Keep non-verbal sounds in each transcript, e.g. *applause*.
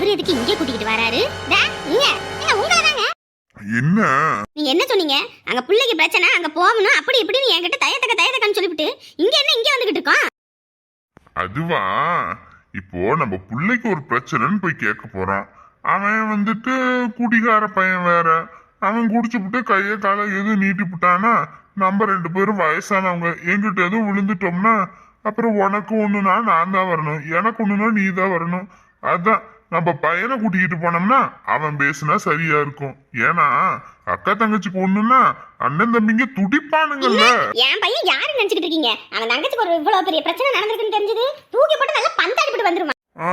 இவர் எதுக்கு இங்கே கூட்டிக்கிட்டு வராரு. என்ன? நீங்க என்ன சொன்னீங்க? அங்க பிள்ளைக்கு பிரச்சனை அங்க போகணும் அப்படி இப்படின்னு என்கிட்ட தயத்தக்க தயத்தக்கன்னு சொல்லிவிட்டு இங்க என்ன இங்க வந்துகிட்டு இருக்கோம்? அதுவா? இப்போ நம்ம பிள்ளைக்கு ஒரு பிரச்சனைன்னு போய் கேட்க போறான். அவன் வந்துட்டு குடிகார பையன் வேற. அவன் குடிச்சுப்புட்டு கைய காலை எதுவும் நீட்டி விட்டானா நம்ம ரெண்டு பேரும் வயசானவங்க. எங்கிட்ட எதுவும் விழுந்துட்டோம்னா அப்புறம் உனக்கு ஒண்ணுனா நான் தான் வரணும். எனக்கு ஒண்ணுனா நீ தான் வரணும். அதான் நம்ம பையனை கூட்டிக்கிட்டு போனோம்னா அவன் பேசுனா சரியா இருக்கும். ஏன்னா அக்கா தங்கச்சிக்கு ஒண்ணுன்னா அண்ணன் தம்பிங்க துடிப்பானுங்கல்ல. என் பையன் யாரு நினைச்சுக்கிட்டு இருக்கீங்க? அவன் தங்கச்சிக்கு ஒரு இவ்வளவு பெரிய பிரச்சனை நடந்திருக்குன்னு தெரிஞ்சது. தூக்கி போட்டு நல்லா பந்தாடிப்பட்டு வந்துருமா? ஆ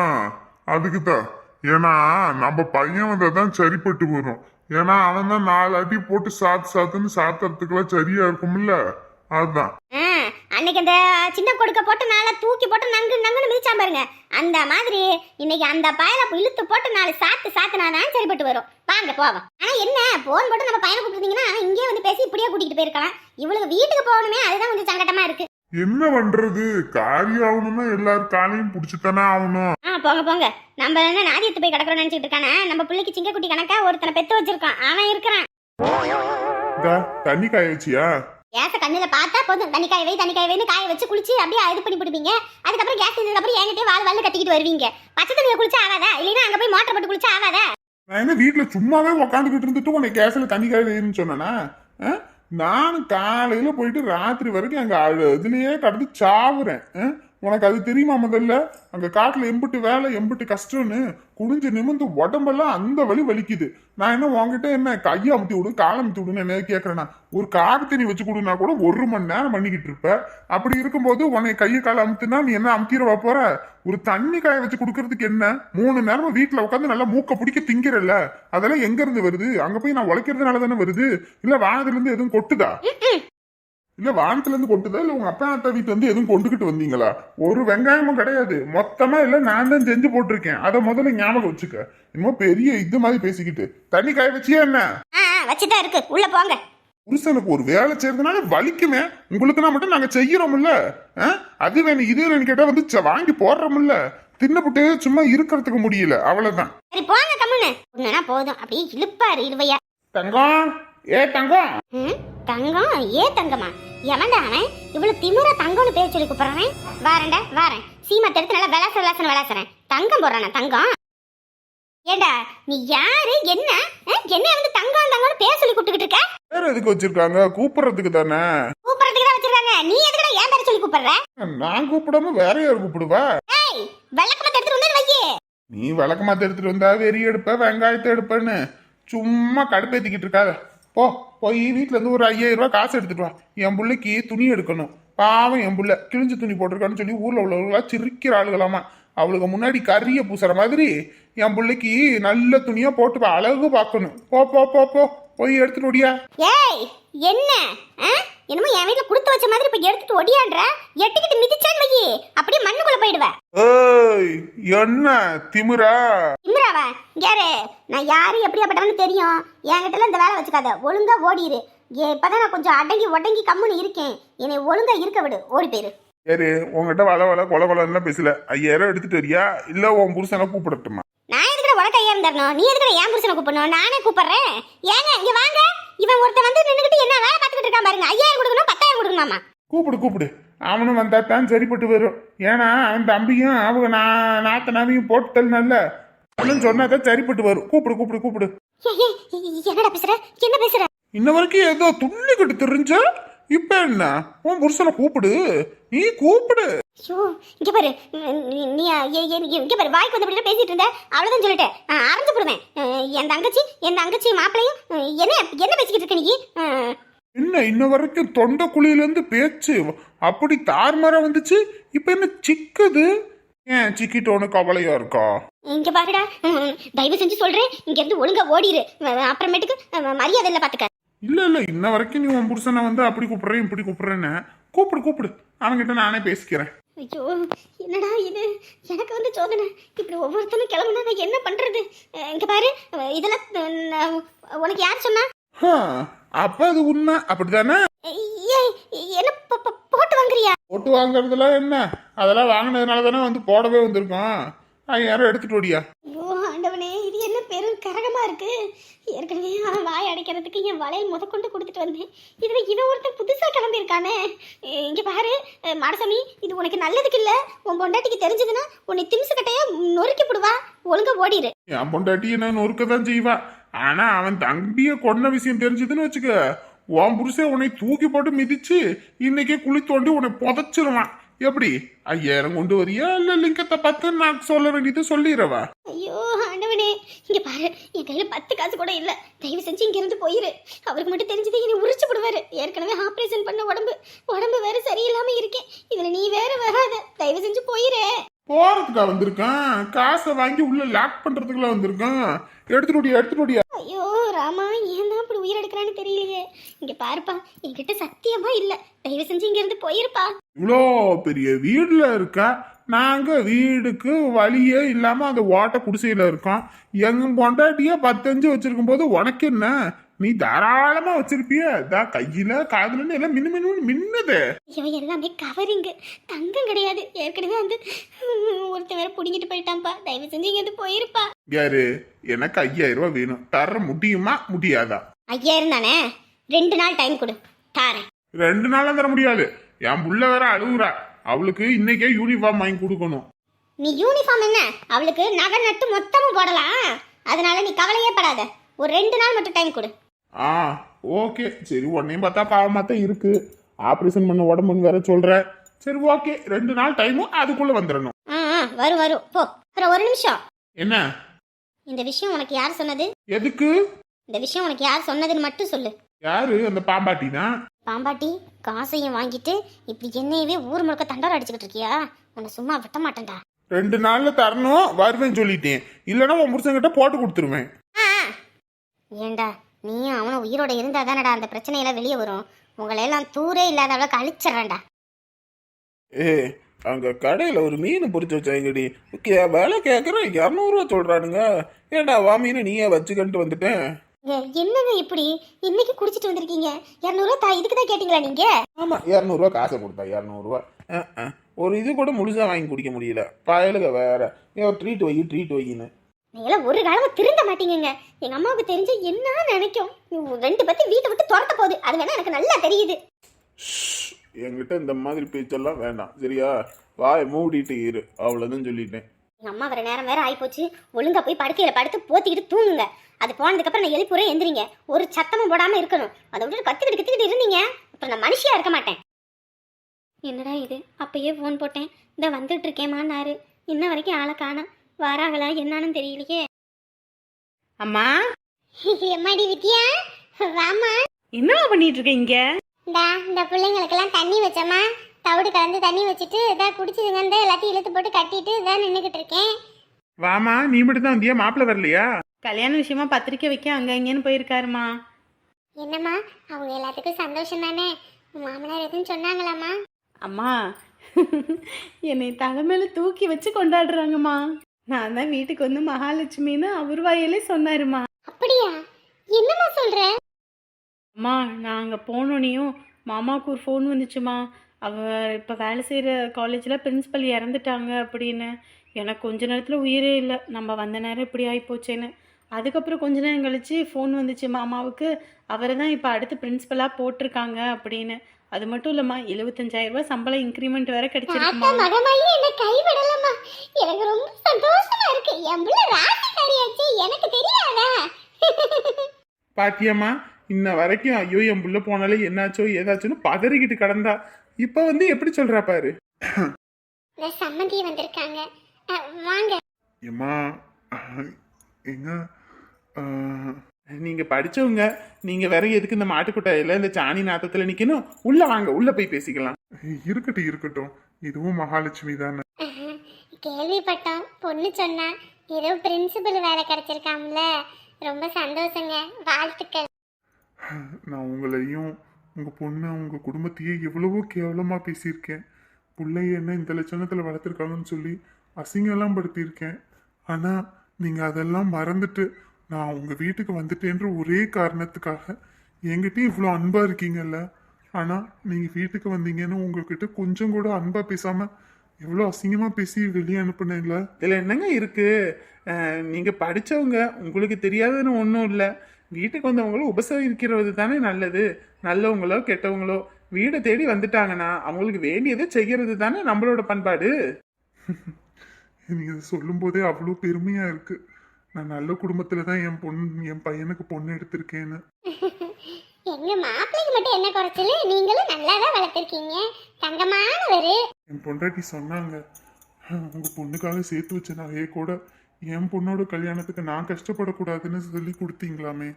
அதுக்கு தான் ஏன்னா நம்ம பையன் வந்தா தான் சரிப்பட்டு வரும். ஏன்னா அவன் தான் நாலு அடி போட்டு சாத்து சாத்துன்னு சாத்துறதுக்கெல்லாம் சரியா இருக்கும்ல. அதுதான் அன்னைக்கு அந்த சின்ன கொடுக்க போட்டு நாளை தூக்கி போட்டு நங்கு நங்குன்னு மிதிச்சான் பாருங்க. அந்த மாதிரி இன்னைக்கு அந்த பயல இழுத்து போட்டு நாலு சாத்து சாத்துனாதான் சரிப்பட்டு வரும். வாங்க போவோம். ஆனா என்ன போன் போட்டு நம்ம பையனை கூப்பிட்டுருந்தீங்கன்னா இங்கே வந்து பேசி இப்படியே கூட்டிட்டு போயிருக்கலாம் இவளுக்கு வீட்டுக்கு போகணுமே அதுதான் கொஞ்சம் சங்கடமா இருக்கு. என்ன பண்றது? காரியம் ஆகணும்னா எல்லாரும் காலையும் பிடிச்சுத்தானே ஆகணும். ஆ போங்க போங்க. நம்ம என்ன நாதியத்து போய் கிடக்குறோம்னு நினைச்சிட்டு இருக்கானே? நம்ம பிள்ளைக்கு சிங்கக்குட்டி கணக்கா ஒருத்தனை பெத்து வச்சிருக்கான். அவன் இருக்கிறான். தண்ணி காய வச்சியா? கேஸ கண்ணுல பார்த்தா போதும். தண்ணி காய வை தண்ணி காய வைன்னு காய வச்சு குளிச்சு அப்படியே இது பண்ணி பிடிப்பீங்க அதுக்கப்புறம் கேஸ் இதுக்கு அப்புறம் என்கிட்டயே வாழ் வாழ் கட்டிக்கிட்டு வருவீங்க. பச்சை தண்ணியில குளிச்சா ஆகாதா இல்லைன்னா அங்க போய் மோட்டர் போட்டு குளிச்சா ஆகாதா நான் என்ன வீட்டுல சும்மாவே உக்காந்துக்கிட்டு இருந்துட்டு உனக்கு கேஸ்ல தண்ணி காய வைன்னு சொன்னேனா? ஆ? நான் காலையில போயிட்டு ராத்திரி வரைக்கும் அங்க அழு- கடந்து சாவுறேன். உனக்கு அது தெரியுமா முதல்ல? அங்க காட்டுல எம்பிட்டு வேலை எம்பிட்டு கஷ்டம்னு குனிஞ்சு நிமிந்து உடம்பெல்லாம் அந்த வலி வலிக்குது. நான் என்ன உன்கிட்ட என்ன கையை அமுத்தி விடு காலை அமுத்தி விடுன்னு என்ன கேட்கறேன்னா ஒரு காடு வச்சு கொடுனா கூட ஒரு மணி நேரம் பண்ணிக்கிட்டு இருப்ப. அப்படி இருக்கும்போது உன்னை கையை காலை அமுத்துனா நீ என்ன அமுத்திடவா போற? ஒரு தண்ணி காய வச்சு கொடுக்கறதுக்கு என்ன? மூணு நேரமும் வீட்டுல உட்காந்து நல்லா மூக்க பிடிக்க திங்கிறல்ல. அதெல்லாம் எங்க இருந்து வருது? அங்க போய் நான் உழைக்கிறதுனால தானே வருது? இல்ல வானதுல இருந்து எதுவும் கொட்டுதா? இல்ல வானத்துல இருந்து கொட்டுதா? இல்ல உங்க அப்பா அத்தா வீட்டுல இருந்து எதுவும் கொண்டுகிட்டு வந்தீங்களா? ஒரு வெங்காயமும் கிடையாது. மொத்தமா இல்ல நான் தான் செஞ்சு போட்டிருக்கேன். அதை முதல்ல ஞாபகம் வச்சுக்க. இன்னும் பெரிய இது மாதிரி பேசிக்கிட்டு. தண்ணி காய வச்சியா என்ன? வச்சுதான் இருக்கு. உள்ள போங்க. புருஷனுக்கு ஒரு வேலை செய்யறதுனால வலிக்குமே. உங்களுக்குனா மட்டும் நாங்க செய்யறோம்ல? அது வேணும் இது வேணும் கேட்டா வந்து வாங்கி போடுறோம்ல. தின்னப்புட்டு சும்மா இருக்கிறதுக்கு முடியல. அவ்வளவுதான். சரி போங்க கம்முன்னு போதும். அப்படியே இழுப்பாரு இழுவையா. தங்கம். ஏ தங்கம். தங்கம்? ஏ தங்கமா எவன்டா அவன்? இவ்வளவு திமிரா தங்கம்னு பேர் சொல்லி கூப்பிடுறான். வாரேன்டா வாரேன். சீமத்தை எடுத்து நல்லா விளாச விளாசன விளாசுறேன் தங்கம் போடுறானா தங்கம்? ஏண்டா நீ யாரு? என்ன? என்ன வந்து தங்கம் தங்கம்னு பேர் சொல்லி கூப்பிட்டுக்கிட்டு இருக்க? வேற எதுக்கு வச்சிருக்காங்க? கூப்பிடுறதுக்கு தானே. கூப்பிடுறதுக்கு தான் வச்சிருக்காங்க. நீ எதுக்குடா ஏன் பேர் சொல்லி கூப்பிடுற? நான் கூப்பிடாம வேற யார் கூப்பிடுவா? ஏய் வெள்ளக்கமத்தை எடுத்துட்டு வந்து வையே. நீ விளக்கமாத்த எடுத்துட்டு வந்தா வெறி எடுப்ப வெங்காயத்தை எடுப்பேன்னு. சும்மா கடுப்பேத்திக்கிட்டு இருக்காத. போ போய் வீட்டிலேருந்து ஒரு ஐயாயிரம் காசு எடுத்துட்டு வா. என் பிள்ளைக்கு துணி எடுக்கணும். பாவம் என் பிள்ளை. கிழிஞ்சு துணி போட்டிருக்கான்னு சொல்லி ஊரில் உள்ளவர்களா சிரிக்கிற ஆளுகளாமா. அவளுக்கு முன்னாடி கறியை பூசுற மாதிரி என் பிள்ளைக்கு நல்ல துணியா போட்டு அழகு பார்க்கணும். போ போ போ போ. போய் எடுத்துட்டு ஓடியா. ஏய் என்ன? ஆ? என்னமோ என் வீட்டுல கொடுத்து வச்ச மாதிரி இப்ப எடுத்துட்டு ஒடியான்ற? எட்டுக்கிட்டு மிதிச்சான்னு வையே. அப்படியே மண்ணுக்குள்ள போயிடுவ. ஏய் என்ன திமிரா இம்ராவா யாரு? நான் யாரு எப்படியாப்பட்டவன்னு தெரியும். என்கிட்ட இந்த வேலை வச்சுக்காத. ஒழுங்கா ஓடிரு. ஏ, இப்பதான் நான் கொஞ்சம் அடங்கி ஒடங்கி கம்முன்னு இருக்கேன். என்னை ஒழுங்கா இருக்க விடு. ஓடி போயிரு. சரி உங்ககிட்ட வள வள கொல கொலன்னு பேசல. ஐயாயிரம் எடுத்துட்டு வரியா? இல்ல உன் புருஷனை கூப்பிடட்டுமா? தரணும் நீ எதுக்குற என் புருஷனை கூப்பிடணும்? நானே கூப்பிடுறேன். ஏங்க இங்க வாங்க. இவன் ஒருத்தன் வந்து நின்னுகிட்டு என்ன வேலை பார்த்துக்கிட்டு இருக்கான் பாருங்க. ஐயாயிரம் கொடுக்கணும் பத்தாயிரம் கொடுக்கணுமாமா கூப்பிடு கூப்பிடு. அவனும் வந்தா தான் சரிப்பட்டு வரும். ஏன்னா அவன் தம்பியும் அவங்க நான் நாத்தனாவையும் போட்டு தள்ளினல்ல அவனும் சொன்னாதான் சரிப்பட்டு வரும். கூப்பிடு கூப்பிடு கூப்பிடு. என்னடா பேசுற? என்ன பேசுற? இன்ன வரைக்கும் ஏதோ துள்ளிக்கிட்டு தெரிஞ்ச இப்ப என்ன? உன் புருஷனை கூப்பிடு. நீ கூப்பிடு. ஐயோ இங்க பாரு. நீ இங்க பாரு. வாய்க்கு வந்து பேசிட்டு இருந்த. அவ்வளவுதான் சொல்லிட்டேன். அரைஞ்சு போடுவேன். என் தங்கச்சி என் தங்கச்சி மாப்பிளையும் என்ன என்ன பேசிக்கிட்டு இருக்க நீ? என்ன இன்ன வரைக்கும் தொண்டை குழியில இருந்து பேச்சு அப்படி தார்மாரா வந்துச்சு? இப்ப என்ன சிக்குது? ஏன் சிக்கிட்டோன்னு கவலையா இருக்கா? இங்க பாருடா. தயவு செஞ்சு சொல்றேன். இங்க இருந்து ஒழுங்கா ஓடிரு. அஹ், அப்புறமேட்டுக்கு மரியாதை இல்ல பாத்துக்க. இல்ல இல்ல இன்ன வரைக்கும் நீ உன் புருஷனை வந்து அப்படி கூப்பிடுறேன் இப்படி கூப்பிடுறேன்னு. கூப்பிடு கூப்பிடு. அவன்கிட்ட நானே பேசிக்கிறேன். ஐயோ என்னடா இது? எனக்கு வந்து சோதனை. இப்படி ஒவ்வொருத்தனும் கிளம்புனா நான் என்ன பண்றது? இங்க பாரு. இதெல்லாம் உனக்கு யார் சொன்னா? அப்ப அது உண்மை. அப்படிதானே என்ன போட்டு வாங்குறியா? போட்டு வாங்குறதுலாம் என்ன? அதெல்லாம் வாங்கினதுனால தானே வந்து போடவே வந்திருக்கோம் ஐயாயிரம் எடுத்துட்டு ஓடியா? ஐயோ ஆண்டவரே கரகமா இருக்கு. ஏற்கனவே அவன் வாய் அடைக்கிறதுக்கு என் வளையல் முதற்கொண்டு கொடுத்துட்டு வந்தேன். இதில் இவன் ஒருத்தன் புதுசா கிளம்பியிருக்கானே. இங்க பாரு. மாடசாமி இது உனக்கு நல்லதுக்கு இல்லை. உன் பொண்டாட்டிக்கு தெரிஞ்சதுன்னா உன்னை திம்சு கட்டையை நொறுக்கி போடுவா. ஒழுங்க ஓடிடு என் பொண்டாட்டியை நான் நொறுக்க தான் செய்வா. ஆனா அவன் தம்பியை கொன்ன விஷயம் தெரிஞ்சதுன்னு வச்சுக்க உன் புருஷன் உன்னை தூக்கி போட்டு மிதிச்சு இன்னைக்கே குழி தோண்டி உன்னை புதைச்சிருவான். எப்படி? ஐயாயிரம் கொண்டு வரியா? இல்ல லிங்கத்தை பார்த்து நான் சொல்ல வேண்டியது சொல்லிடுறவா ஐயோ ஆண்டவனே இங்க பாரு என் கையில பத்து காசு கூட இல்ல. தயவு செஞ்சு இங்க இருந்து போயிரு. அவருக்கு மட்டும் தெரிஞ்சது என்னை உரிச்சு விடுவாரு. ஏற்கனவே ஆபரேஷன் பண்ண உடம்பு உடம்பு வேற சரியில்லாம இருக்கேன் இதுல நீ வேற வராத. தயவு செஞ்சு போயிரு. போறதுக்கா வந்திருக்கான். காசை வாங்கி உள்ள லாக் பண்றதுக்குலாம் வந்திருக்கான். எடுத்துட்டு எடுத்துட்டு. ஐயோ ராமா ஏன் தான் இப்படி உயிர் எடுக்கிறான்னு தெரியலையே. இங்க பாருப்பா என்கிட்ட சத்தியமா இல்ல. தயவு செஞ்சு இங்க இருந்து போயிருப்பா. இவ்வளோ பெரிய வீடுல இருக்கா நாங்க வீடுக்கு வழியே இல்லாம அந்த ஓட்ட குடிசையில இருக்கோம். எங்க பொண்டாட்டிய பத்தஞ்சு வச்சிருக்கும் போது உனக்கு என்ன? நீ தாராளமா வச்சிருப்பிய. இதான் கையில காதுலன்னு எல்லாம் மின்னு மின்னு மின்னுது. ஐயோ எல்லாமே கவரிங்கு. தங்கம் கிடையாது. ஏற்கனவே வந்து ஒருத்தன் வேற புடிங்கிட்டு போயிட்டான்ப்பா. தயவு செஞ்சு இங்க இருந்து போயிருப்பா. யாரு? எனக்கு ஐயாயிரம் ரூபாய் வேணும். தர முடியுமா? முடியாதா? ஐயாயிரம் தானே? ரெண்டு நாள் டைம் கொடு. தாரேன். ரெண்டு நாளும் தர முடியாது. என் புள்ள வேற அழுகுறா அவளுக்கு இன்னைக்கே யூனிஃபார்ம் வாங்கி கொடுக்கணும். நீ யூனிஃபார்ம் என்ன? அவளுக்கு நகை நட்டு மொத்தமும் போடலாம். அதனால நீ கவலையே படாத. ஒரு ரெண்டு நாள் மட்டும் டைம் கொடு. ஆ ஓகே. சரி உன்னையும் பார்த்தா பாவமாக தான் இருக்கு. ஆப்ரேஷன் பண்ண உடம்புன்னு வேற சொல்ற. சரி ஓகே. ரெண்டு நாள் டைமும் அதுக்குள்ள வந்துடணும் ஆ ஆ, வரும் வரும். போ. அப்புறம் ஒரு நிமிஷம். என்ன? இந்த விஷயம் உனக்கு யார் சொன்னது? எதுக்கு? இந்த விஷயம் உனக்கு யார் சொன்னதுன்னு மட்டும் சொல்லு. யாரு? அந்த பாம்பாட்டி தான் பாம்பாட்டி காசையும் வாங்கிட்டு இப்படி என்னையவே ஊர் முழுக்க தண்டோரம் அடிச்சுக்கிட்டு இருக்கியா? உன்னை சும்மா விட்ட மாட்டேன்டா. ரெண்டு நாள்ல தரணும் வருவேன்னு சொல்லிட்டேன். இல்லைன்னா உன் புருஷன்கிட்ட போட்டு கொடுத்துருவேன். ஏண்டா? நீயும் அவனும் உயிரோட இருந்தா தானடா அந்த பிரச்சனையெல்லாம் வெளியே வரும். உங்களை எல்லாம் தூரே இல்லாத அளவுக்கு அழிச்சிடுறேன்டா. ஏ அங்க கடையில ஒரு மீன் பொரிச்சு வச்சாங்கடி. வேலை கேட்கறேன் இரநூறுவா சொல்றானுங்க. ஏண்டா வா மீனை நீயே வச்சுக்கிட்டு வந்துட்டேன்? என்னங்க இப்படி? இன்னைக்கு குடிச்சிட்டு வந்திருக்கீங்க. இரநூறுவா தா இதுக்கு தான் கேட்டீங்களா நீங்க? ஆமா இரநூறுவா காசை கொடுத்தா இரநூறுவா ஒரு இது கூட முழுசா வாங்கி குடிக்க முடியல. பயலுக வேற. ஏன் ட்ரீட் வை ட்ரீட் வையின்னு நீங்களாம் ஒரு காலமும் திருந்த மாட்டீங்கங்க. எங்க அம்மாவுக்கு தெரிஞ்சு என்ன நினைக்கும்? ரெண்டு பத்தி வீட்டை விட்டு துரத்த போகுது. அது வேணா எனக்கு நல்லா தெரியுது. என்கிட்ட இந்த மாதிரி பேச்செல்லாம் வேண்டாம். சரியா? வாயை மூடிட்டு இரு. அவ்வளோதான் சொல்லிட்டேன். எங்க அம்மா வர நேரம் வேற ஆயிப்போச்சு. ஒழுங்கா போய் படுக்கையில படுத்து போத்திக்கிட்டு தூங்குங்க. அது போனதுக்கு அப்புறம் நான் எழுப்புறேன் எந்திரிங்க. ஒரு சத்தமும் போடாம இருக்கணும். அதை விட்டு கத்துக்கிட்டு கத்துக்கிட்டு இருந்தீங்க. அப்புறம் நான் மனுஷியா இருக்க மாட்டேன். என்னடா இது? அப்பயே ஃபோன் போட்டேன். இந்த வந்துட்டு இருக்கேமான்னாரு இன்ன வரைக்கும் ஆளை காணோம். வராங்களா? என்னன்னு தெரியலையே. அம்மா? *laughs* எம்மாடி வித்யா? வாமா என்னம்மா பண்ணிட்டு இருக்க இங்க? இந்தா இந்த பிள்ளைங்களுக்கெல்லாம் தண்ணி வச்சோமா தவிடு கலந்து தண்ணி வச்சுட்டு இதான் குடிச்சதுங்க. இந்த எல்லாத்தையும் இழுத்து போட்டு கட்டிட்டு இதான் நின்றுக்கிட்டு இருக்கேன். வாமா நீ மட்டும் தான் வந்தியா மாப்பிள்ள வரலையா? கல்யாண விஷயமா பத்திரிக்கை வைக்க அங்க இங்கன்னு போயிருக்காருமா. என்னம்மா அவங்க எல்லாத்துக்கும் சந்தோஷம் தானே? மாமனார் எதுவும் சொன்னாங்களாம்மா? அம்மா *laughs* என்னை தலைமையில தூக்கி வச்சு கொண்டாடுறாங்கம்மா. நான் தான் வீட்டுக்கு வந்து மகாலட்சுமின்னு அவர் வாயிலே சொன்னாருமா. அப்படியா? என்னம்மா சொல்ற? அம்மா நான் அங்கே போனோனையும் மாமாவுக்கு ஒரு ஃபோன் வந்துச்சுமா. அவ இப்போ வேலை செய்கிற காலேஜில் பிரின்ஸிபல் இறந்துட்டாங்க அப்படின்னு. எனக்கு கொஞ்ச நேரத்தில் உயிரே இல்லை. நம்ம வந்த நேரம் இப்படி ஆகிப்போச்சேன்னு அதுக்கப்புறம் கொஞ்ச நேரம் கழிச்சு ஃபோன் வந்துச்சு மாமாவுக்கு. அவரை தான் இப்போ அடுத்து பிரின்ஸிபலாக போட்டிருக்காங்க அப்படின்னு. அது மட்டும் இல்லைம்மா எழுபத்தஞ்சாயிரம் ரூபாய் சம்பளம் இன்க்ரிமெண்ட் வேற கிடைச்சிருக்குமா? மகமாயி என்ன கைவிடலம்மா. எனக்கு ரொம்ப சந்தோஷமா இருக்கு. என் புள்ள ராசிக்காரியாச்சு எனக்கு தெரியாதா? பாத்தியம்மா இன்ன வரைக்கும் ஐயோ என் புள்ள போனாலே என்னாச்சோ ஏதாச்சுன்னு பதறிக்கிட்டு கிடந்தா. இப்ப வந்து எப்படி சொல்றா பாரு. சம்மந்தி வந்திருக்காங்க. வாங்க. ஏம்மா அஹ், எங்க அஹ், நீங்க படிச்சவங்க நீங்க வேற எதுக்கு இந்த மாட்டுக்கொட்டாயில இந்த சாணி நாத்தத்துல நிக்கணும்? உள்ள வாங்க உள்ள போய் பேசிக்கலாம். இருக்கட்டும் இருக்கட்டும். இதுவும் மகாலட்சுமி தானே. *laughs* கேள்விப்பட்டோம். பொண்ணு சொன்னா ஏதோ பிரின்சிபல் வேலை கிடைச்சிருக்காம்ல. ரொம்ப சந்தோஷங்க. வாழ்த்துக்கள். *laughs* நான் உங்களையும் உங்க பொண்ணு உங்க குடும்பத்தையே எவ்வளவோ கேவலமா பேசியிருக்கேன். பிள்ளைய என்ன இந்த லட்சணத்துல வளர்த்துருக்காங்கன்னு சொல்லி அசிங்கம்லாம் படுத்தியிருக்கேன். ஆனா நீங்க அதெல்லாம் மறந்துட்டு நான் உங்க வீட்டுக்கு வந்துட்டேன்ற ஒரே காரணத்துக்காக என்கிட்டயும் இவ்வளோ அன்பா இருக்கீங்கல்ல? ஆனா நீங்க வீட்டுக்கு வந்தீங்கன்னு உங்ககிட்ட கொஞ்சம் கூட அன்பா பேசாம எவ்வளோ அசிங்கமா பேசி வெளியே அனுப்புனேன்ல? இதில் என்னங்க இருக்கு? அஹ், நீங்க படிச்சவங்க உங்களுக்கு தெரியாதுன்னு ஒன்றும் இல்லை. வீட்டுக்கு வந்தவங்கள உபசரிக்கிறது தானே நல்லது. நல்லவங்களோ கெட்டவங்களோ வீடை தேடி வந்துட்டாங்கன்னா அவங்களுக்கு வேண்டியதை செய்யறது தானே நம்மளோட பண்பாடு? *laughs* நீங்க இதை சொல்லும் போதே அவ்வளோ பெருமையா இருக்கு. நான் நல்ல குடும்பத்துல தான் என் பொண்ணு என் பையனுக்கு பொண்ணு எடுத்திருக்கேன்னு. *laughs* எங்க மாப்பிள்ளைக்கு மட்டும் என்ன குறைச்சல? நீங்களும் நல்லா தான் வளர்த்துருக்கீங்க. தங்கமானவரு. என் பொண்டாட்டி சொன்னாங்க உங்க பொண்ணுக்காக சேர்த்து வச்ச நகையை கூட என் பொண்ணோட கல்யாணத்துக்கு நான் கஷ்டப்படக்கூடாதுன்னு சொல்லி கொடுத்தீங்களாமே.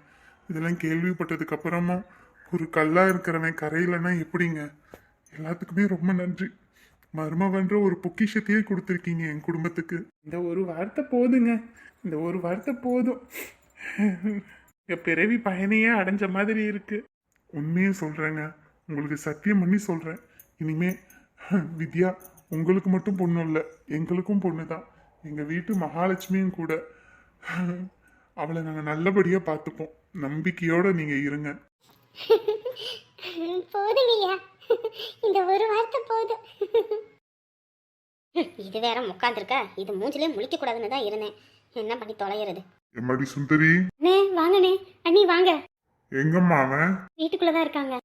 இதெல்லாம் கேள்விப்பட்டதுக்கு அப்புறமும் ஒரு கல்லா இருக்கிறவன் கரையிலன்னா எப்படிங்க? எல்லாத்துக்குமே ரொம்ப நன்றி. மருமகன்ற ஒரு பொக்கிஷத்தையே கொடுத்துருக்கீங்க என் குடும்பத்துக்கு. இந்த ஒரு வார்த்தை போதுங்க. இந்த ஒரு வார்த்தை போதும். பிறவி பயனையே அடைஞ்ச மாதிரி இருக்கு. உண்மையே சொல்றேங்க. உங்களுக்கு சத்தியம் பண்ணி சொல்றேன். இனிமே வித்யா உங்களுக்கு மட்டும் பொண்ணு இல்லை. எங்களுக்கும் பொண்ணு தான் எங்கள் வீட்டு மகாலட்சுமியும் கூட. அவளை நாங்கள் நல்லபடியாக பார்த்துப்போம். நம்பிக்கையோடு நீங்கள் இருங்க. *laughs* போதுங்கய்யா இந்த ஒரு வார்த்தை போதும். இது வேற உட்காந்துருக்க இது மூஞ்சிலே முழிக்க கூடாதுன்னு தான் இருந்தேன். என்ன பண்ணி தொலைகிறது எம்மாடி சுந்தரி? அண்ணே வாங்கண்ணே. அண்ணி வாங்க. எங்கம்மா அவன்? வீட்டுக்குள்ளதான் இருக்காங்க.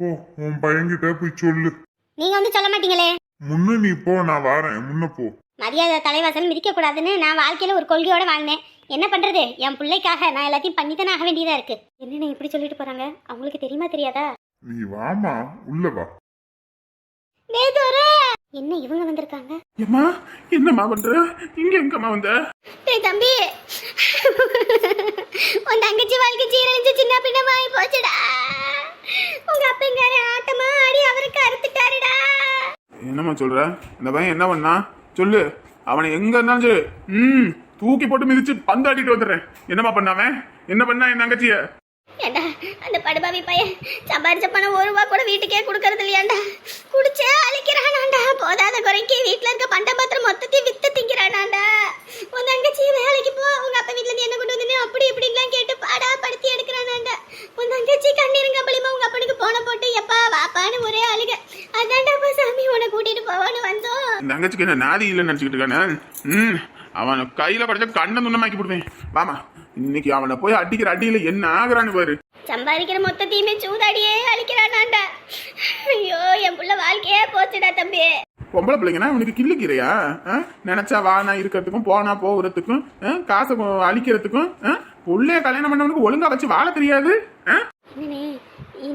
போ உன் பையன்கிட்ட போய் சொல்லு. நீங்க வந்து சொல்ல மாட்டீங்களே? முன்ன நீ போ நான் வாரேன். முன்ன போ. மரியாதை தலைவாசல் மிதிக்க கூடாதுன்னு நான் வாழ்க்கையில ஒரு கொள்கையோட வாழ்ந்தேன். என்ன பண்றது? என் பிள்ளைக்காக நான் எல்லாத்தையும் பண்ணித்தானே ஆக வேண்டியதா இருக்கு. என்னண்ணே இப்படி சொல்லிட்டு போறாங்க? அவங்களுக்கு தெரியுமா தெரியாதா? நீ வாமா உள்ள வா. என்ன இவங்க வந்திருக்காங்க? ஏம்மா என்னம்மா பண்ற? இங்க எங்கம்மா வந்த? டேய் தம்பி! உன் தங்கச்சி வாழ்க்கை சீரழிஞ்சு சின்ன பின்னமாயி போச்சுடா. உங்க அப்பங்கார ஆட்டமா ஆடி அவருக்கு அறுத்துட்டாருடா. என்னம்மா சொல்ற? இந்த பையன் என்ன பண்ணா? சொல்லு. அவனை எங்க இருந்தாலும் சரி ம் தூக்கி போட்டு மிதிச்சு பந்தாடிட்டு வந்துடுறேன். என்னம்மா பண்ணாவன் என்ன பண்ணா என் தங்கச்சிய? அந்த படுபாவி பையன் சம்பாரிச்ச பணம் ஒரு ரூபா கூட வீட்டுக்கே கொடுக்கறது இல்லையாண்டா. குடிச்சே அழிக்கிறானாண்டா. போதாத குறைக்கு வீட்டில் இருக்க பண்ட பாத்திரம் மொத்தத்தையும் வித்து திங்கிறானாண்டா. உன் தங்கச்சி வேலைக்கு போ. உங்க அப்பா வீட்டுல என்ன கொண்டு வந்து அப்படி இப்படிலாம் கேட்டு பாடா படுத்தி எடுக்கிறானாண்டா. உன் தங்கச்சி கண்ணீருங்க பழிமா உங்க அப்பனுக்கு போன போட்டு எப்பா வாப்பான்னு ஒரே அழுக. அதான்டா அப்பா சாமி உன்னை கூட்டிட்டு போவான்னு வந்தோம். தங்கச்சிக்கு என்ன நாதி இல்லைன்னு நினச்சிக்கிட்டு இருக்கானே? ம் அவனை கையில படைச்ச கண்ணை துண்ணமாக்கி போடுவேன் வாமா. இன்னைக்கு அவனை போய் அடிக்கிற அடியில என்ன ஆகுறான்னு பாரு. சம்பாதிக்கிற மொத்தத்தையுமே சூதாடியே அழிக்கிறானாண்டா ஐயோ என் புள்ள வாழ்க்கையே போச்சுடா தம்பி. பொம்பளை பிள்ளைங்கன்னா அவனுக்கு கிள்ளுக்கிறையா ஆ? நினைச்சா வானா இருக்கிறதுக்கும் போனா போகிறதுக்கும்? காசை அழிக்கிறதுக்கும்? புள்ளைய கல்யாணம் பண்ணவனுக்கு ஒழுங்கா வச்சு வாழ தெரியாது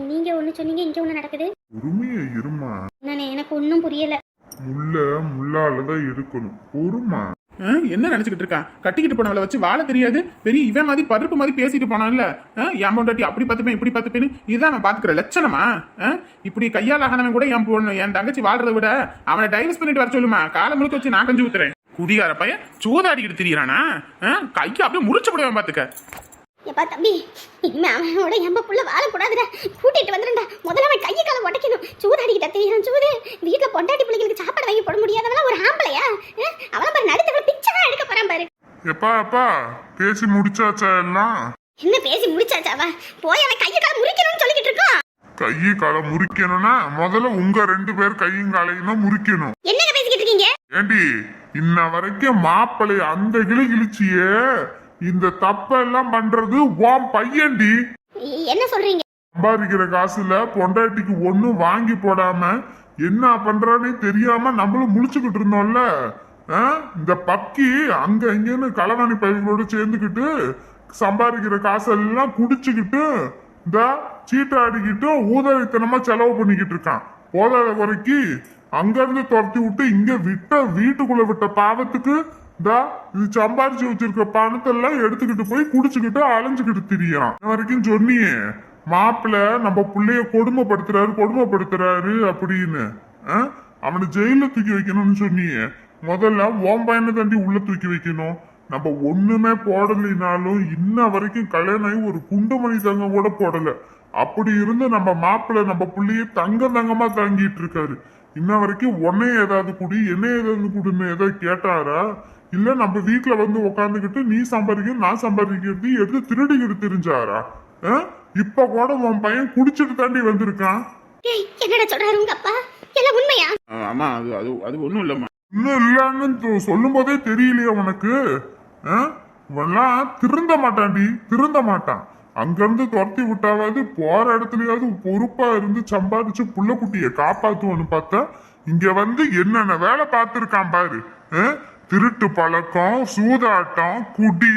நீங்க ஒண்ணு சொன்னீங்க இங்க ஒண்ணு நடக்குது. பொறுமையா இருமா. எனக்கு ஒன்றும் புரியல. முள்ள முள்ளாலதான் இருக்கணும். பொறுமா? என்ன நினைச்சுக்கிட்டு இருக்கான் கட்டிக்கிட்டு போனவளை வச்சு வாழ தெரியாது. பெரிய இவன் மாதிரி பருப்பு மாதிரி பேசிட்டு போனான்ல. ஆ? என் பொண்டாட்டி அப்படி பார்த்துப்பேன் இப்படி பார்த்துப்பேன்னு. இதான் அவன் பாத்துக்கிற லட்சணமா? இப்படி கையால் ஆகாதவன் கூட என் பொண்ணு என் தங்கச்சி வாழ்றத விட அவனை டைவர்ஸ் பண்ணிட்டு வர சொல்லுமா? காலை முழுக்க வச்சு நான் கஞ்சி ஊத்துறேன். குடிகார பையன் சூதாடிக்கிட்டு திரியறானா? கையை அப்படியே முறிச்சு போடுவேன் பாத்துக்க எப்பா தம்பி. இனிமே அவனோட எம்ப புள்ள வாழக்கூடாதுடா. கூட்டிட்டு வந்துடும்டா முதல்ல அவன் கையை காலை உடைக்கணும். சூதாடிக்கிட்ட தெரியும் சூது. வீட்டுல பொண்டாட்டி பிள்ளைங்களுக்கு சாப்பாடு வாங்கி போட முடியாதவளா ஒரு ஆம்பளையா? அவள பாரு நடுத்தவள பிச்சை தான் எடுக்க போறான் பாரு. எப்பா அப்பா பேசி முடிச்சாச்சா எல்லாம்? என்ன பேசி முடிச்சாச்சாவா? போய் அவன் கையை காலை முறிக்கணும்னு சொல்லிக்கிட்டு இருக்கோம் கையை காலை முறிக்கணும்னா முதல்ல உங்க ரெண்டு பேர் கையும் காலையும் தான் முறிக்கணும். என்னங்க பேசிக்கிட்டு இருக்கீங்க? ஏண்டி இன்ன வரைக்கும் மாப்பிள்ளை அந்த கிளி கிழிச்சியே. இந்த தப்பெல்லாம் பண்றது உன் பையன்டி. என்ன சொல்றீங்க? சம்பாதிக்கிற காசுல பொண்டாட்டிக்கு ஒண்ணும் வாங்கி போடாம என்ன பண்றானே தெரியாம நம்மளும் முழிச்சுக்கிட்டு இருந்தோம்ல? இந்த பக்கி அங்க இங்கன்னு களவாணி பையங்களோட சேர்ந்துக்கிட்டு சம்பாதிக்கிற காசெல்லாம் குடிச்சுக்கிட்டு இந்த சீட்டாடிக்கிட்டு ஊதாரித்தனமா செலவு பண்ணிக்கிட்டு இருக்கான். போதாத குறைக்கு அங்க இருந்து துரத்தி விட்டு இங்க விட்ட வீட்டுக்குள்ள விட்ட பாவத்துக்கு தா இது சம்பாரிச்சு வச்சிருக்க பணத்தை எல்லாம் எடுத்துக்கிட்டு போய் குடிச்சுக்கிட்டு அலைஞ்சுக்கிட்டு திரியான் இன்ன வரைக்கும் சொன்னியே மாப்பிள்ள நம்ம பிள்ளைய கொடுமைப்படுத்துறாரு கொடுமைப்படுத்துறாரு அப்படின்னு. ஆ? அவனை ஜெயில தூக்கி வைக்கணும்னு சொன்னியே. முதல்ல ஓம் பையனை தாண்டி உள்ள தூக்கி வைக்கணும். நம்ம ஒண்ணுமே போடலைனாலும் இன்ன வரைக்கும் கல்யாணம் ஆகி ஒரு குண்டுமணி தங்கம் கூட போடல. அப்படி இருந்து நம்ம மாப்பிள்ள நம்ம பிள்ளைய தங்க தங்கமா தாங்கிட்டு இருக்காரு. இன்ன வரைக்கும் உன்னைய ஏதாவது குடி என்ன ஏதாவது குடின்னு ஏதாவது கேட்டாரா? இல்ல நம்ம வீட்டுல வந்து உக்காந்துக்கிட்டு நீ சம்பாதிக்க நான் சம்பாதிக்கிறது எடுத்து திருடிக்கிட்டு தெரிஞ்சாரா? ஆ? இப்ப கூட உன் பையன் குடிச்சிட்டு தாண்டி வந்திருக்கான். ஏய், என்னடா சொல்றாரு உங்க அப்பா? எல்லாம் உண்மையா? ஆமா அது அது அது ஒன்றும் இல்லைம்மா. இன்னும் இல்லைன்னு சொல்லும் போதே தெரியலையே உனக்கு. ஆ? இவன்லாம் திருந்த மாட்டான்டி திருந்த மாட்டான். அங்கிருந்து துரத்தி விட்டாவது போற இடத்துலயாவது பொறுப்பா இருந்து சம்பாதிச்சு புள்ள குட்டிய காப்பாத்துவோன்னு பார்த்தா இங்க வந்து என்னென்ன வேலை பார்த்திருக்கான் பாரு? திருட்டு பழக்கம் சூதாட்டம் குடி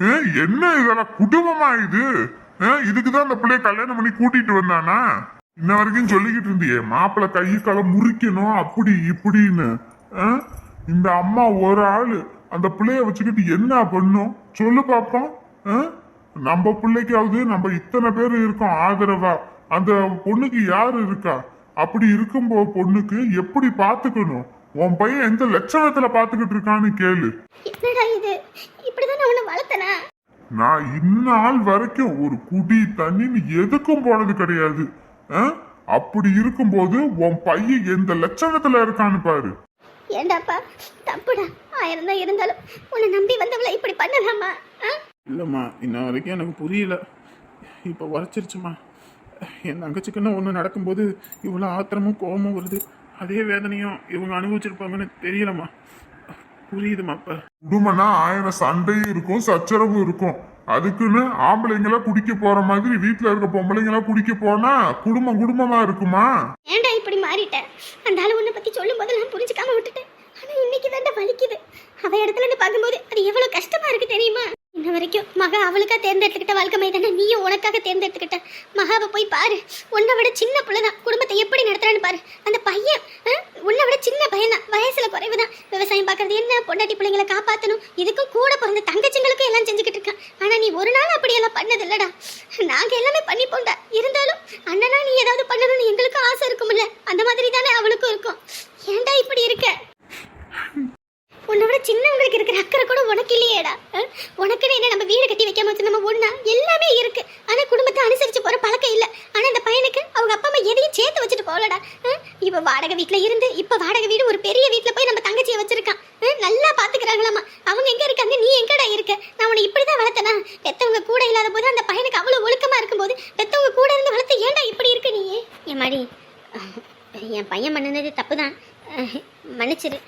ஆ? என்ன இதெல்லாம் குடும்பமா இது ஆ? இதுக்குதான் அந்த பிள்ளைய கல்யாணம் பண்ணி கூட்டிட்டு வந்தானா இன்ன வரைக்கும் சொல்லிக்கிட்டு இருந்தியே மாப்பிள்ளை கை காலை முறிக்கணும் அப்படி இப்படின்னு ஆ? இந்த அம்மா ஒரு ஆள் அந்த பிள்ளைய வச்சுக்கிட்டு என்ன பண்ணும் சொல்லு பாப்போம் நம்ம பிள்ளைக்காவது நம்ம இத்தனை பேர் இருக்கோம் ஆதரவா அந்த பொண்ணுக்கு யார் இருக்கா அப்படி இருக்கும் பொண்ணுக்கு எப்படி பார்த்துக்கணும் உன் பையன் எந்த லட்சணத்துல பாத்துக்கிட்டு இருக்கான்னு கேளு. என்னடா இது? இப்படிதான் நான் உன்னை வளர்த்தனா? நான் இந்நாள் வரைக்கும் ஒரு குடி தண்ணின்னு எதுக்கும் போனது கிடையாது. ஆ? அப்படி இருக்கும்போது உன் பையன் எந்த லட்சணத்துல இருக்கான்னு பாரு. ஏண்டாப்பா தப்புடா. ஆயிரம் தான் இருந்தாலும் உன்னை நம்பி வந்தவளை இப்படி பண்ணலாமா? ஆ? இல்லைம்மா இன்ன வரைக்கும் எனக்கு புரியல. இப்போ உரைச்சிருச்சுமா. என் தங்கச்சிக்குன்னு ஒன்று நடக்கும்போது இவ்வளோ ஆத்திரமும் கோபமும் வருது. அதே வேதனையும் இவங்க அனுபவிச்சிருப்பாங்கன்னு தெரியலம்மா. புரியுதுமா இப்போ குடும்பம்னா ஆயிரம் சண்டையும் இருக்கும் சச்சரவும் இருக்கும். அதுக்குன்னு ஆம்பளைங்களா குடிக்க போற மாதிரி வீட்டுல இருக்க பொம்பளைங்களா குடிக்க போனா குடும்பம் குடும்பமா இருக்குமா? ஏன்டா இப்படி மாறிட்ட? அந்த ஆளு உன்னை பத்தி சொல்லும் போது நான் புரிஞ்சுக்காம விட்டுட்டேன். ஆனா இன்னைக்கு தாண்டா வலிக்குது. அவ இடத்துல இருந்து பார்க்கும்போது அது எவ்வளவு கஷ்டமா இருக்கு தெரியுமா? இன்ன வரைக்கும் மகா அவளுக்காக தேர்ந்தெடுத்துக்கிட்ட வாழ்க்கை மாதிரி தானே நீயும் உனக்காக தேர்ந்தெடுத்துக்கிட்ட மகாவை போய் பாரு. உன்னை விட சின்ன பிள்ளைதான். குடும்பத்தை எப்படி நடத்துறான்னு பாரு. அந்த பையன் உன்னை விட சின்ன பையன் தான் வயசுல குறைவு தான் விவசாயம் பார்க்கறது என்ன? பொண்டாட்டி பிள்ளைங்களை காப்பாற்றணும் இதுக்கும் கூட பிறந்த தங்கச்சிங்களுக்கும் எல்லாம் செஞ்சுக்கிட்டு இருக்கான். ஆனால் நீ ஒரு நாள் அப்படி எல்லாம் பண்ணது இல்லடா நாங்கள் எல்லாமே பண்ணிப்போம்டா. இருந்தாலும் அண்ணனா நீ ஏதாவது பண்ணணும்னு எங்களுக்கும் ஆசை இருக்கும்ல. அந்த மாதிரி தானே அவளுக்கும் இருக்கும். ஏன்டா இப்படி இருக்க? சின்னவங்களுக்கு இருக்கிற அக்கறை கூட உனக்கு இல்லையேடா. உனக்குன்னு என்ன நம்ம வீடு கட்டி வைக்காம வச்சு நம்ம ஒண்ணா? எல்லாமே இருக்கு. ஆனா குடும்பத்தை அனுசரிச்சு போற பழக்கம் இல்ல. ஆனா இந்த பையனுக்கு அவங்க அப்பா அம்மா எதையும் சேர்த்து வச்சுட்டு போகலடா. இப்ப வாடகை வீட்டுல இருந்து இப்ப வாடகை வீடு ஒரு பெரிய வீட்டுல போய் நம்ம தங்கச்சியை வச்சிருக்கான். நல்லா பாத்துக்கிறாங்களாமா. அவங்க எங்க இருக்காங்க? நீ எங்கடா இருக்க? நான் உன்னை இப்படிதான் வளர்த்தனா? பெத்தவங்க கூட இல்லாத போது அந்த பையனுக்கு அவ்வளவு ஒழுக்கமா இருக்கும்போது பெத்தவங்க கூட இருந்து வளர்த்து ஏன்டா இப்படி இருக்க நீ? என் மாடி? என் பையன் பண்ணினது தப்புதான். தான் மன்னிச்சிரு.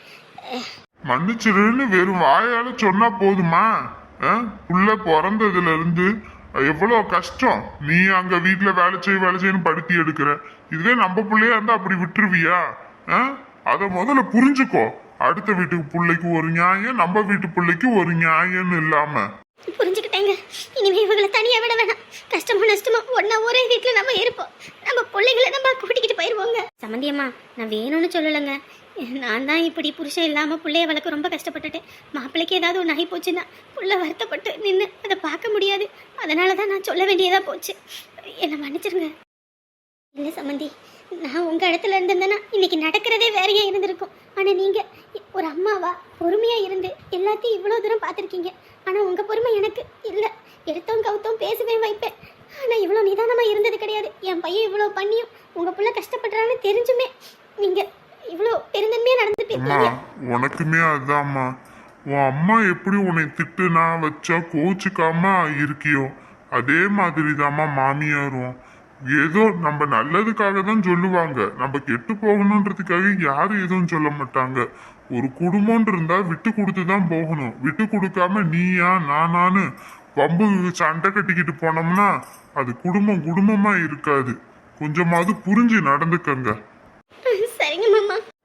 மன்னிச்சிருன்னு வெறும் வாயால சொன்னா போதுமா? ஆ? புள்ள பிறந்ததுல இருந்து எவ்வளவு கஷ்டம்? நீ அங்க வீட்டுல வேலை செய்ய வேலை செய்யணும் படுத்தி எடுக்கிற. இதுவே நம்ம பிள்ளையா இருந்தா அப்படி விட்டுருவியா? ஆ? அத முதல்ல புரிஞ்சுக்கோ. அடுத்த வீட்டுக்கு பிள்ளைக்கு ஒரு நியாயம் நம்ம வீட்டு பிள்ளைக்கு ஒரு நியாயம்னு இல்லாம. புரிஞ்சுக்கிட்டேங்க. இனிமே இவங்களை தனியா விட வேணாம். கஷ்டமோ நஷ்டமோ ஒன்னா ஒரே வீட்டுல நம்ம இருப்போம். நம்ம பிள்ளைங்களை நம்ம கூட்டிக்கிட்டு போயிருவோங்க. சமந்தியம்மா நான் வேணும்னு சொல்லலைங்க. நான் தான் இப்படி புருஷன் இல்லாமல் பிள்ளைய வளர்க்க ரொம்ப கஷ்டப்பட்டுட்டேன். மாப்பிள்ளைக்கு ஏதாவது ஒன்று ஆகி போச்சுன்னா புள்ள வருத்தப்பட்டு நின்று அதை பார்க்க முடியாது. அதனால தான் நான் சொல்ல வேண்டியதாக போச்சு. என்னை மன்னிச்சிருங்க. இல்லை சம்மந்தி நான் உங்கள் இடத்துல இருந்திருந்தேன்னா இன்னைக்கு நடக்கிறதே வேறையே இருந்திருக்கும். ஆனால் நீங்கள் ஒரு அம்மாவா பொறுமையாக இருந்து எல்லாத்தையும் இவ்வளோ தூரம் பார்த்துருக்கீங்க. ஆனால் உங்கள் பொறுமை எனக்கு இல்லை. எடுத்தோம் கவுத்தோம் பேசுவேன் வைப்பேன். ஆனால் இவ்வளோ நிதானமாக இருந்தது கிடையாது. என் பையன் இவ்வளோ பண்ணியும் உங்கள் பிள்ளை கஷ்டப்படுறான்னு தெரிஞ்சுமே. நீங்கள் இவ்வளவு பெருந்தன்மையா நடந்துட்டு அம்மா இருக்கீங்க? உனக்குமே அதாம்மா. உன் அம்மா எப்படி உன்னை திட்டுனா வச்சா கோச்சுக்காம இருக்கியோ அதே மாதிரி மாமியாரும். ஏதோ நம்ம நல்லதுக்காக தான் சொல்லுவாங்க. நம்ம கெட்டு போகணுன்றதுக்காக யாரும் எதுவும் சொல்ல மாட்டாங்க. ஒரு குடும்பம்னு இருந்தா விட்டு கொடுத்து தான் போகணும். விட்டு கொடுக்காம நீயா நானான்னு வம்பு சண்டை கட்டிக்கிட்டு போனோம்னா அது குடும்பம் குடும்பமா இருக்காது. கொஞ்சமாவது புரிஞ்சு நடந்துக்கங்க.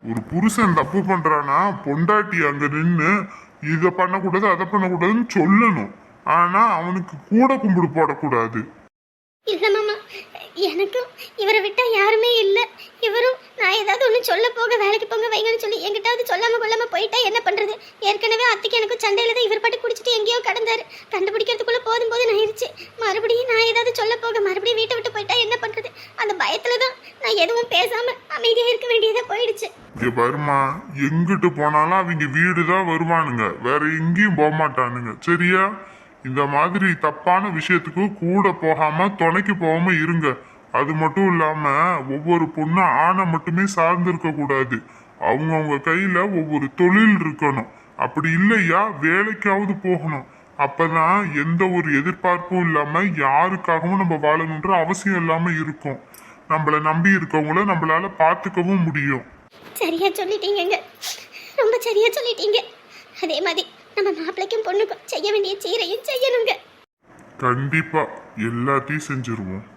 ஒரு புருஷன் தப்பு பண்றானா பொண்டாட்டி அங்க நின்னு இத பண்ணக்கூடாது அதை பண்ணக்கூடாதுன்னு சொல்லணும். ஆனா அவனுக்கு கூட கும்பிடு போடக்கூடாது. இல்ல மாமா எனக்கும் இவரை விட்டா யாருமே இல்ல. இவரும் நான் ஏதாவது ஒன்று சொல்ல போக வேலைக்கு போங்க வைங்கன்னு சொல்லி எங்கிட்டாவது சொல்லாமல் கொள்ளாமல் போயிட்டா என்ன பண்ணுறது ஏற்கனவே அத்தைக்கு எனக்கு சண்டையில தான் இவர் பாட்டு குடிச்சிட்டு எங்கேயோ கடந்தார். கண்டுபிடிக்கிறதுக்குள்ளே போதும் போது ஆயிருச்சு மறுபடியும் நான் ஏதாவது சொல்ல போக மறுபடியும் வீட்டை விட்டு போயிட்டா என்ன பண்ணுறது அந்த பயத்தில் தான் நான் எதுவும் பேசாமல் அமைதியாக இருக்க வேண்டியதாக போயிடுச்சு. இங்கே வருமா எங்கிட்டு போனாலும் அவங்க வீடு தான் வருவானுங்க. வேற எங்கேயும் போக மாட்டானுங்க. சரியா? இந்த மாதிரி தப்பான விஷயத்துக்கு கூட போகாம துணைக்கு போகாம இருங்க. அது மட்டும் இல்லாம ஒவ்வொரு பொண்ணும் ஆணை மட்டுமே சார்ந்து இருக்க கூடாது. அவங்கவுங்க கையில ஒவ்வொரு தொழில் இருக்கணும். அப்படி இல்லையா? வேலைக்காவது போகணும். அப்பதான் எந்த ஒரு எதிர்பார்ப்பும் இல்லாம யாருக்காகவும் நம்ம வாழணுன்ற அவசியம் இல்லாம இருக்கும். நம்மள நம்பி இருக்கவங்கள நம்மளால பாத்துக்கவும் முடியும். சரியா சொல்லிட்டீங்கங்க. ரொம்ப சரியா சொல்லிட்டீங்க. அதே மாதிரி நம்ம மாப்பிள்ளைக்கும் பொண்ணுக்கும் செய்ய வேண்டிய சீரையும் செய்யணுங்க. கண்டிப்பா. எல்லாத்தையும் செஞ்சிருவோம்.